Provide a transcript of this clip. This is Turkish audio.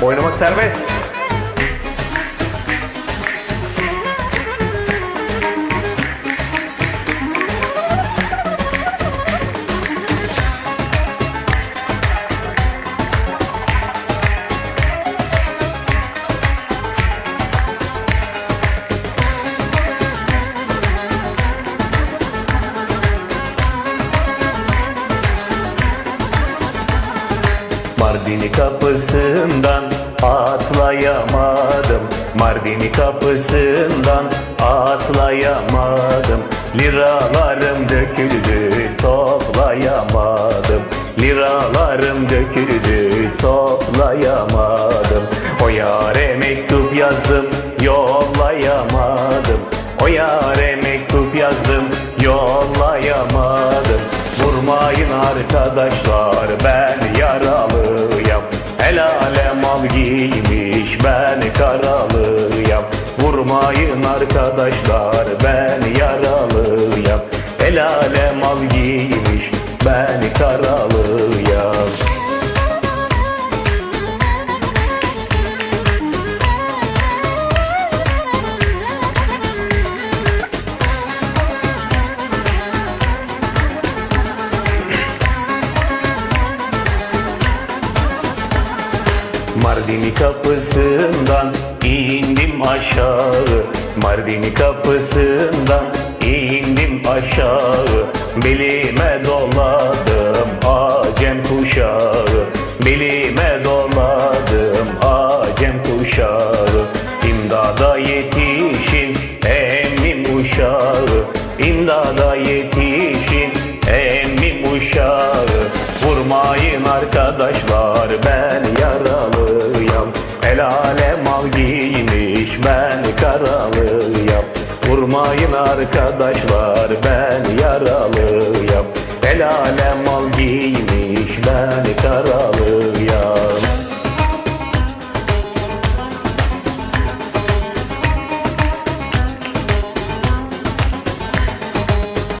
Bueno, buenas tardes. Mardini kapısından atlayamadım. Mardini kapısından atlayamadım. Liralarım döküldü toplayamadım. Liralarım döküldü toplayamadım. O yare mektup yazdım yollayamadım. O yare mektup yazdım yollayamadım. Vurmayın arkadaşlar Vurmayın arkadaşlar ben yaralıyım El alem al giymiş ben karalıyım Mardini kapısından indim aşağı. Mardini kapısından indim aşağı. Belime doladım acem kuşağı. Belime doladım acem kuşağı. İmdada yetişin emmim uşağı. İmdada yetişin emmim uşağı. Vurmayın arkadaşlar ben Vurmayın arkadaşlar ben yaralıyım El alem al karalıyım